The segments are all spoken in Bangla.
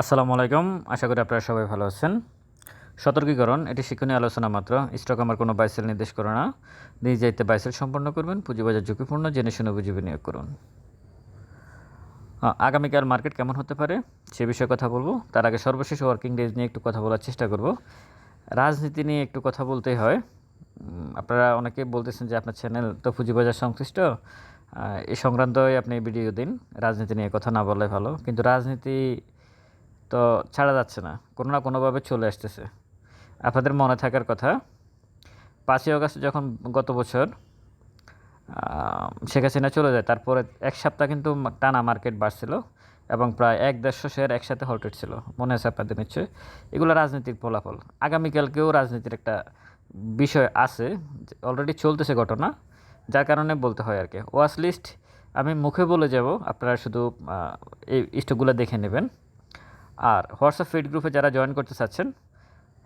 আসসালামু আলাইকুম। আশা করি আপনারা সবাই ভালো আছেন। সতর্কীকরণ, এটি শিক্ষণীয় আলোচনা মাত্র। স্টক আমার কোনো বাইসেল নির্দেশ করে না। নিজ দায়িত্বে বাইসেল সম্পন্ন করবেন, পুঁজিবাজার ঝুঁকিপূর্ণ, জেনে শুনে বুঝে বিনিয়োগ করুন। আগামীকাল মার্কেট কেমন হতে পারে সে বিষয়ে কথা বলব। তার আগে সর্বশেষ ওয়ার্কিং ডেজ নিয়ে একটু কথা বলার চেষ্টা করব। রাজনীতি নিয়ে একটু কথা বলতেই হয়। আপনারা অনেকে বলতেছেন যে আপনার চ্যানেল তো পুঁজিবাজার সংশ্লিষ্ট। এই সংক্রান্তই আপনি ভিডিও দিন। রাজনীতি নিয়ে কথা না বলাই ভালো। কিন্তু রাজনীতি তো ছাড়া যাচ্ছে না, কোনো না কোনোভাবে চলে আসতেছে। আপনাদের মনে থাকার কথা, পাঁচই আগস্ট যখন গত বছর শেখ হাসিনা চলে যায়, তারপরে এক সপ্তাহ কিন্তু টানা মার্কেট বাড়ছিল এবং প্রায় এক দেড়শো শেয়ার একসাথে হল্টেড ছিল, মনে আছে আপনাদের নিশ্চয়ই? এগুলো রাজনীতির ফলাফল। আগামীকালকেও রাজনীতির একটা বিষয় আছে অলরেডি চলতেছে ঘটনা, যার কারণে বলতে হয় আর কি। ওয়াচ লিস্ট আমি মুখে বলে যাব, আপনারা শুধু এই স্টকগুলো দেখে নেবেন। আর হোয়াটসঅ্যাপ ফিড গ্রুপে যারা জয়েন করতে চাচ্ছেন,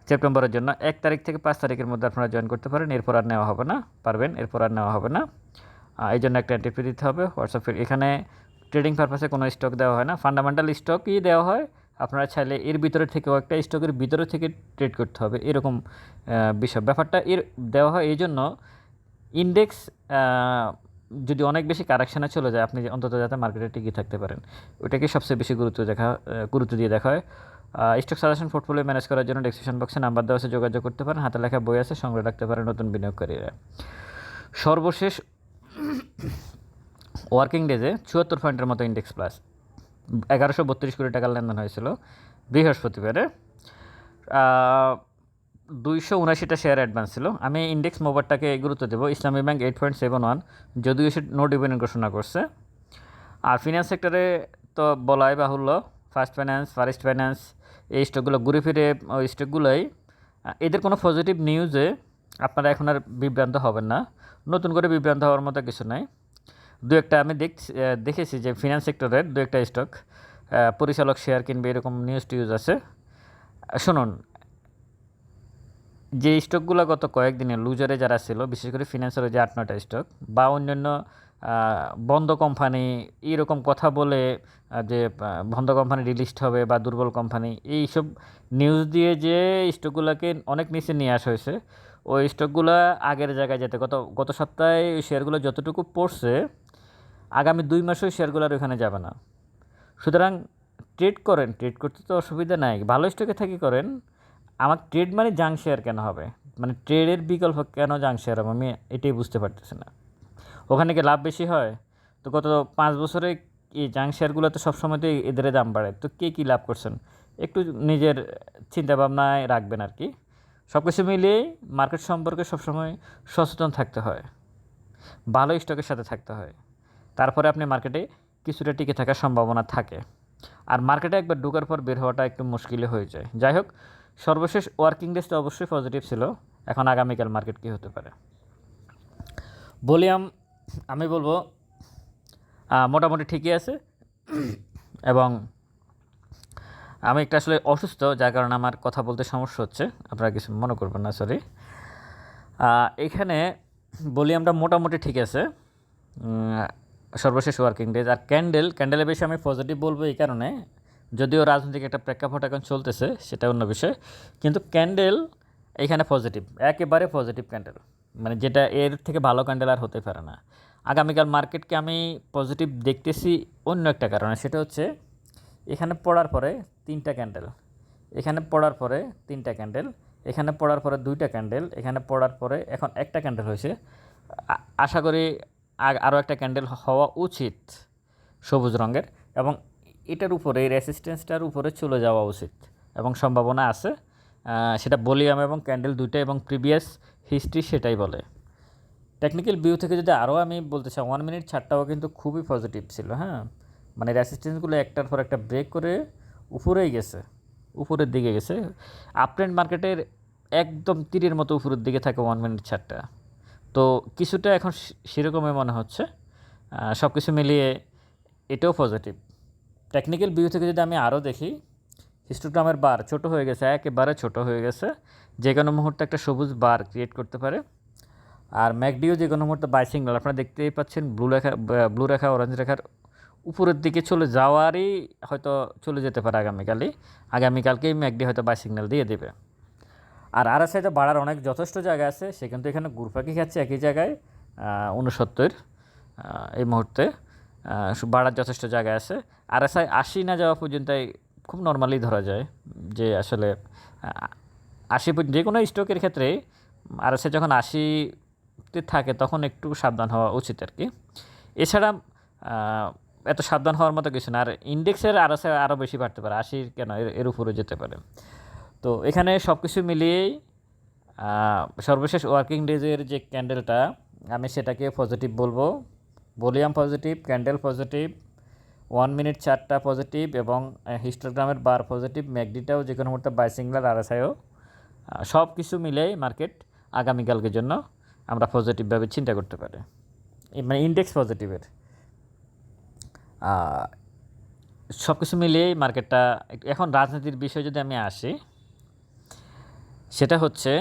সেপ্টেম্বরের জন্য এক তারিখ থেকে পাঁচ তারিখের মধ্যে আপনারা জয়েন করতে পারেন। এরপর আর নেওয়া হবে না, পারবেন, এরপর আর নেওয়া হবে না। এই জন্য একটা এন্ট্রি দিতে হবে হোয়াটসঅ্যাপ ফিড। এখানে ট্রেডিং পারপাসে কোনো স্টক দেওয়া হয় না ফান্ডামেন্টাল স্টকই দেওয়া হয়। আপনারা চাইলে এর ভিতরে থেকেও একটা স্টকের ভিতরে থেকে ট্রেড করতে হবে, এরকম বিষয়। ব্যাপারটা এর দেওয়া হয়, এই জন্য ইন্ডেক্স যদি অনেক বেশি কারেকশানে চলে যায়, আপনি অন্তত যাতে মার্কেটে টিকে থাকতে পারেন, ওইটাকে সবচেয়ে বেশি গুরুত্ব দেখা গুরুত্ব দিয়ে দেখা হয়। স্টক সাজেশন পোর্টফোলিও ম্যানেজ করার জন্য ডেসক্রিপশন বক্সে নাম্বার দেওয়া আছে, যোগাযোগ করতে পারেন। হাতে লেখা বই আছে সংগ্রহ রাখতে পারেন নতুন বিনিয়োগকারীরা। সর্বশেষ ওয়ার্কিং ডেজে চুয়াত্তর পয়েন্টের মতো ইন্ডেক্স প্লাস এগারোশো বত্রিশ কোটি টাকার লেনদেন হয়েছিল বৃহস্পতিবারে। দুইশো উনাশিটা শেয়ার অ্যাডভান্স ছিল। আমি ইন্ডেক্স মোবারটাকে গুরুত্ব দেবো। Islami bank eight point seven one যদিও সে নো ডিভিডেন্ড ঘোষণা করছে। আর ফিনান্স সেক্টরে তো বলাই বাহুল্য। ফার্স্ট ফাইন্যান্স ফারেস্ট ফাইন্যান্স এই স্টকগুলো ঘুরে ফিরে ওই স্টকগুলোই এদের কোনো পজিটিভ নিউজে আপনারা এখন আর বিভ্রান্ত হবেন না। নতুন করে বিভ্রান্ত হওয়ার মতো কিছু নাই। দু একটা আমি আহ, দেখেছি যে ফিনান্স সেক্টরের দু একটা স্টক পরিচালক শেয়ার কিনবে এরকম নিউজ টিউজ আছে। শুনুন যে স্টকগুলো গত কয়েকদিনে লুজারে যারা ছিল, বিশেষ করে ফিনান্সের যে আট নয়টা স্টক বা অন্যান্য বন্ধ কোম্পানি এইরকম কথা বলে যে বন্ধ কোম্পানি রিলিস্ট হবে বা দুর্বল কোম্পানি এইসব নিউজ দিয়ে যে স্টকগুলোকে অনেক নিচে নিয়ে আসা হয়েছে, ওই স্টকগুলো আগের জায়গায় যেতে, গত গত সপ্তাহে ওই শেয়ারগুলো যতটুকু পড়ছে, আগামী দুই মাসেও শেয়ারগুলো আর ওখানে যাবে না। সুতরাং ট্রেড করেন ট্রেড করতে তো অসুবিধা নাই, ভালো স্টকে থাকি করেন আমার ট্রেড মানে জাং শেয়ার কেন হবে? মানে ট্রেডের বিকল্প কেন জাং শেয়ার হবে? আমি এটাই বুঝতে পারতেছি না। ওখানে কি লাভ বেশি হয়? তো গত পাঁচ বছরে এই জাং শেয়ারগুলো তো সবসময় তো এদের দাম বাড়ে? তো কে কী লাভ করছেন? একটু নিজের চিন্তাভাবনায় রাখবেন আর কি। সব কিছু মিলিয়ে মার্কেট সম্পর্কে সবসময় সচেতন থাকতে হয়। ভালো স্টকের সাথে থাকতে হয়। তারপরে আপনি মার্কেটে কিছুটা টিকে থাকার সম্ভাবনা থাকে। আর মার্কেটে একবার ঢোকার পর বের হওয়াটা একটু মুশকিলে হয়ে যায়। যাই হোক সর্বশেষ ওয়ার্কিং ডেজটা অবশ্যই পজিটিভ ছিল। এখন আগামীকাল মার্কেট কী হতে পারে? ভলিউম আমি বলব মোটামুটি ঠিকই আছে। এবং আমি একটা আসলে অসুস্থ, যার কারণে আমার কথা বলতে সমস্যা হচ্ছে। আপনারা কিছু মনে করবেন না সরি এখানে ভলিউমটা মোটামুটি ঠিক আছে। সর্বশেষ ওয়ার্কিং ডেজ আর ক্যান্ডেল ক্যান্ডেলের বেশি আমি পজিটিভ বলব এই কারণে। যদিও রাজনৈতিক একটা প্রেক্ষাপট এখন চলতেছে, সেটা অন্য বিষয়। কিন্তু ক্যান্ডেল এখানে পজিটিভ একেবারে পজিটিভ ক্যান্ডেল মানে যেটা এর থেকে ভালো ক্যান্ডেল আর হতে পারে না। আগামীকাল মার্কেটকে আমি পজিটিভ দেখতেছি অন্য একটা কারণে, সেটা হচ্ছে এখানে পড়ার পরে তিনটা ক্যান্ডেল এখানে পড়ার পরে তিনটা ক্যান্ডেল এখানে পড়ার পরে দুইটা ক্যান্ডেল এখানে পড়ার পরে এখন একটা ক্যান্ডেল হয়েছে। আশা করি আরও একটা ক্যান্ডেল হওয়া উচিত সবুজ রঙের এবং এটার উপরে, এই রেসিস্ট্যান্সটার উপরে চলে যাওয়া উচিত। এবং সম্ভাবনা আছে সেটা ভলিউম এবং ক্যান্ডেল দুইটা এবং প্রিভিয়াস হিস্ট্রি সেটাই বলে। টেকনিক্যাল ভিউ থেকে যদি আরও আমি বলতে চাই ওয়ান মিনিট ছাড়টাও কিন্তু খুবই পজিটিভ ছিল হ্যাঁ? মানে রেসিস্ট্যান্সগুলো একটার পর একটা ব্রেক করে উপরেই গেছে, উপরের দিকে গেছে। আপট্রেন্ড মার্কেটের একদম তীরের মতো উপরের দিকে থাকে ওয়ান মিনিট ছাড়টা। তো কিছুটা এখন সেরকমই মনে হচ্ছে। সব কিছু মিলিয়ে এটাও পজিটিভ টেকনিক্যাল ভিউ থেকে যদি আমি আরও দেখি হিস্টোগ্রামের বার ছোট হয়ে গেছে, একেবারে ছোট হয়ে গেছে। যে কোনো মুহূর্তে একটা সবুজ বার ক্রিয়েট করতে পারে। আর ম্যাকডিও যে কোনো মুহূর্তে বাই সিগনাল আপনারা দেখতেই পাচ্ছেন ব্লু রেখা ব্লু রেখা অরেঞ্জ রেখার উপরের দিকে চলে যাওয়ারই হয়তো চলে যেতে পারে আগামীকালই। আগামীকালকেই ম্যাকডি হয়তো বাই সিগন্যাল দিয়ে দেবে। আর আর সাইডে বাড়ার অনেক যথেষ্ট জায়গা আছে, সে কিন্তু এখানে গুরপাকি খাচ্ছে একই জায়গায় উনসত্তর এই মুহূর্তে। বাড়ার যথেষ্ট জায়গা আছে। আর এস আই আশি না যাওয়া পর্যন্তই খুব নর্মালি ধরা যায় যে আসলে আশি যে কোনো স্টকের ক্ষেত্রে আর এস যখন আশিতে থাকে তখন একটু সাবধান হওয়া উচিত আর কি। এছাড়া এত সাবধান হওয়ার মতো কিছু না। আর ইন্ডেক্সের আর এস আরও বেশি বাড়তে পারে। আশির কেন? এর এর উপরে যেতে পারে। তো এখানে সব কিছু মিলিয়েই সর্বশেষ ওয়ার্কিং ডেজের যে ক্যান্ডেলটা আমি সেটাকে পজিটিভ বলব। Volume positive, candle positive, one minute চারটা পজিটিভ এবং হিস্টোগ্রামের বার পজিটিভ, ম্যাকডিটাও যে কোনো মুহূর্তে বাই সিঙ্গলার আর এসআইও সব কিছু মিলেই মার্কেট আগামীকালকের জন্য আমরা পজিটিভভাবে চিন্তা করতে পারি। মানে ইন্ডেক্স পজিটিভের সব কিছু মিলিয়েই মার্কেটটা এখন রাজনীতির বিষয়ে যদি আমি আসি, সেটা হচ্ছে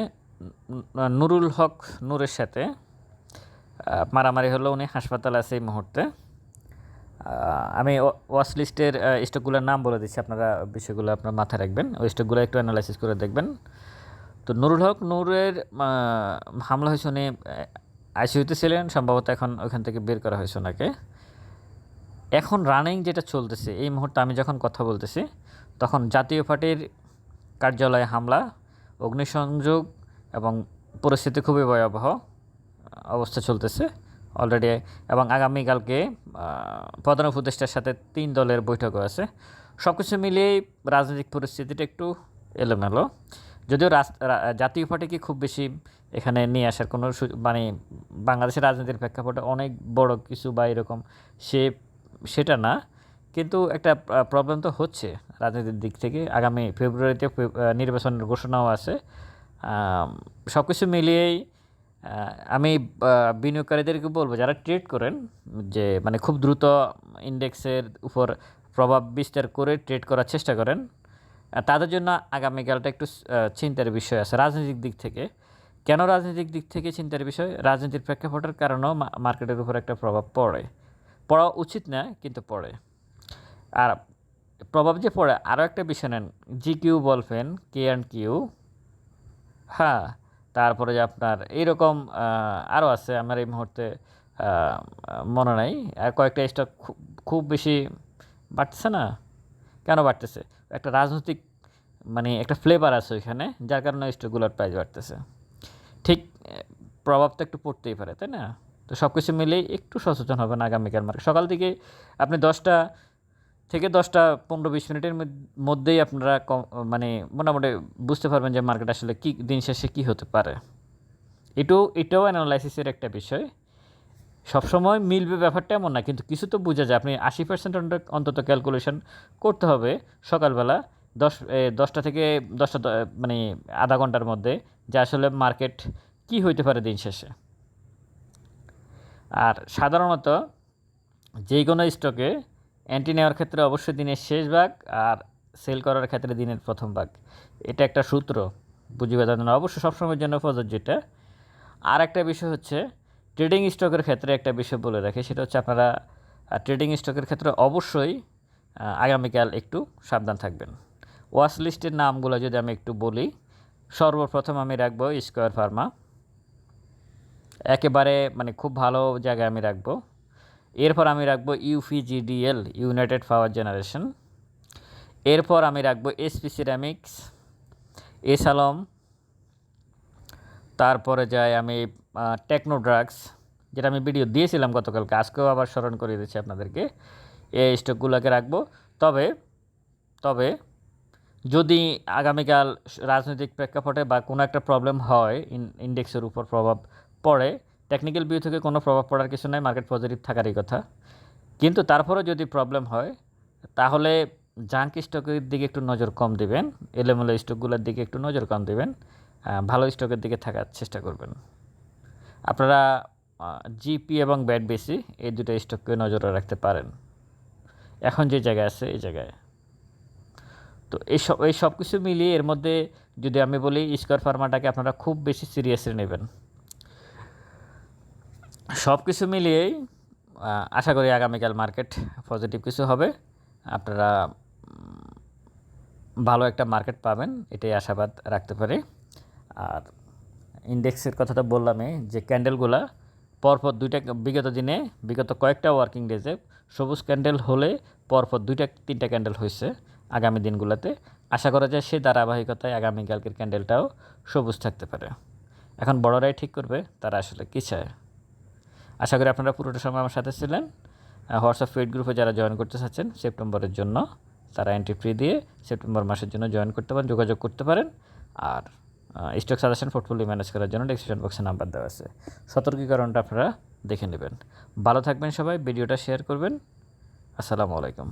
নুরুল হক নূরের সাথে মারামারি হলো উনি, হাসপাতালে আছে এই মুহূর্তে। আমি ওয়াচ লিস্টের স্টকগুলোর নাম বলে দিচ্ছি, আপনারা বিষয়গুলো আপনার মাথায় রাখবেন। ওই স্টকগুলো একটু অ্যানালাইসিস করে দেখবেন। তো নুরুল হক, নূরের হামলা হয়েছে উনি আইসিউতে ছিলেন, সম্ভবত এখন ওইখান থেকে বের করা হয়েছে ওনাকে। এখন রানিং যেটা চলতেছে, এই মুহূর্তে আমি যখন কথা বলতেছি, তখন জাতীয় পার্টির কার্যালয়ে হামলা, অগ্নিসংযোগ এবং পরিস্থিতি খুবই ভয়াবহ। অবস্থা চলতেছে অলরেডি এবং আগামীকালকে প্রধান উপদেষ্টার সাথে তিন দলের বৈঠকও আছে। সব কিছু মিলিয়েই রাজনৈতিক পরিস্থিতিটা একটু এলোমেলো। যদিও জাতীয় পার্টিকে খুব বেশি এখানে নিয়ে আসার কোনো মানে বাংলাদেশের রাজনীতির প্রেক্ষাপটে অনেক বড় কিছু বা এরকম সে, সেটা না। কিন্তু একটা প্রবলেম তো হচ্ছে রাজনীতির দিক থেকে। আগামী ফেব্রুয়ারিতে নির্বাচনের ঘোষণাও আছে। সব কিছু মিলিয়েই আমি বিনিয়োগকারীদেরকে বলব, যারা ট্রেড করেন, যে মানে খুব দ্রুত ইন্ডেক্সের উপর প্রভাব বিস্তার করে ট্রেড করার চেষ্টা করেন তাদের জন্য আগামীকালটা একটু চিন্তার বিষয় আছে রাজনৈতিক দিক থেকে। কেন রাজনৈতিক দিক থেকে চিন্তার বিষয়? রাজনীতির প্রেক্ষাপটের কারণেও মার্কেটের উপর একটা প্রভাব পড়ে। পড়া উচিত না, কিন্তু পড়ে। আর প্রভাব যে পড়ে, আরও একটা বিষয় নেন জি কিউ বলবেন কে অ্যান্ড কিউ হ্যাঁ তারপরে আপনার এইরকম আরও আছে আমার এই মুহূর্তে মনে নাই। আর কয়েকটা স্টক খুব খুব বেশি বাড়তেছে না? কেন বাড়তেছে? একটা রাজনৈতিক মানে একটা ফ্লেভার আছে ওইখানে, যার কারণে স্টকগুলোর প্রাইস বাড়তেছে। ঠিক প্রভাব তো একটু পড়তেই পারে, তাই না? তো সব কিছু মিলেই একটু সচেতন হবেন আগামীকাল মার্কেট সকাল থেকে আপনি দশটা থেকে দশটা পনেরো বিশ মিনিটের মধ্যে- মধ্যেই আপনারা মানে মোটামুটি বুঝতে পারবেন যে মার্কেট আসলে কী, দিন শেষে কী হতে পারে। এটাও এটাও অ্যানালাইসিসের একটা বিষয়। সবসময় মিলবে ব্যাপারটা এমন না, কিন্তু কিছু তো বোঝা যায়। আপনি আশি পার্সেন্ট অন্তত ক্যালকুলেশন করতে হবে সকালবেলা, দশ দশটা থেকে দশটা মানে আধা ঘণ্টার মধ্যে, যে আসলে মার্কেট কী হইতে পারে দিন শেষে। আর সাধারণত যে কোনো স্টকে অ্যান্টি নেওয়ার ক্ষেত্রে অবশ্যই দিনের শেষ ভাগ আর সেল করার ক্ষেত্রে দিনের প্রথম ভাগ। এটা একটা সূত্র বুঝিয়ে জন্য। অবশ্যই সবসময়ের জন্য প্রযোজ্য এটা। আর একটা বিষয় হচ্ছে ট্রেডিং স্টকের ক্ষেত্রে একটা বিষয় বলে রাখি, সেটা হচ্ছে আপনারা ট্রেডিং স্টকের ক্ষেত্রে অবশ্যই আগামীকাল একটু সাবধান থাকবেন। ওয়াচ লিস্টের নামগুলো যদি আমি একটু বলি, সর্বপ্রথম আমি রাখব স্কোয়ার ফার্মা একেবারে মানে খুব ভালো জায়গায় আমি রাখব। এরপর আমি রাখব ইউপিজিডিএল ইউনাইটেড পাওয়ার জেনারেশন এরপর আমি রাখব এসপি সিরামিক্স এস আলম তারপরে যাই আমি টেকনো ড্রাগস যেটা আমি ভিডিও দিয়েছিলাম গতকালকে, আজকেও আবার স্মরণ করে দিচ্ছি আপনাদেরকে। এই স্টকগুলোকে রাখব। তবে তবে যদি আগামীকাল রাজনৈতিক প্রেক্ষাপটে বা কোনো একটা প্রবলেম হয়, ইন- ইন্ডেক্সের উপর প্রভাব পড়ে টেকনিক্যাল ভিউ থেকে কোনো প্রভাব পড়ার কিছু নাই মার্কেট পজিটিভ থাকারই কথা। কিন্তু তারপরেও যদি প্রবলেম হয়, তাহলে জাঙ্ক স্টকের দিকে একটু নজর কম দিবেন, এলোমেলো স্টকগুলোর দিকে একটু নজর কম দিবেন ভালো স্টকের দিকে থাকার চেষ্টা করবেন। আপনারা জিপি এবং ব্যাট বেসি এই দুটো স্টককে নজরে রাখতে পারেন। এখন যে জায়গায় আছে, এই জায়গায়। তো এই সব এই সব কিছু মিলিয়ে এর মধ্যে যদি আমি বলি স্কোয়ার ফার্মাটাকে আপনারা খুব বেশি সিরিয়াসলি নেবেন। সব কিছু মিলিয়েই আশা করি আগামীকাল মার্কেট পজিটিভ কিছু হবে। আপনারা ভালো একটা মার্কেট পাবেন, এটাই আশাবাদ রাখতে পারি। আর ইন্ডেক্সের কথা তো বললামই, যে ক্যান্ডেলগুলা পরপর দুইটা, বিগত দিনে, বিগত কয়েকটা ওয়ার্কিং ডেজে সবুজ ক্যান্ডেল হলে পরপর দুইটা, তিনটা ক্যান্ডেল হয়েছে আগামী দিনগুলোতে। আশা করা যায় সেই ধারাবাহিকতায় আগামীকালকের ক্যান্ডেলটাও সবুজ থাকতে পারে। এখন বড়রাই ঠিক করবে, তারা আসলে কী চায়? আশা করি আপনারা পুরোটা সময় আমার সাথে ছিলেন। হোয়াটসঅ্যাপ ফেড গ্রুপে যারা জয়েন করতে চাচ্ছেন, সেপ্টেম্বরের জন্য তারা এন্ট্রি ফ্রি দিয়ে সেপ্টেম্বর মাসের জন্য জয়েন করতে পারেন, যোগাযোগ করতে পারেন। আর স্টক সাজেশন পোর্টফোলিও ম্যানেজ করার জন্য ডিসক্রিপশন বক্সে নাম্বার দেওয়া আছে। সতর্কীকরণটা আপনারা দেখে নেবেন। ভালো থাকবেন সবাই ভিডিওটা শেয়ার করবেন। আসসালামু আলাইকুম।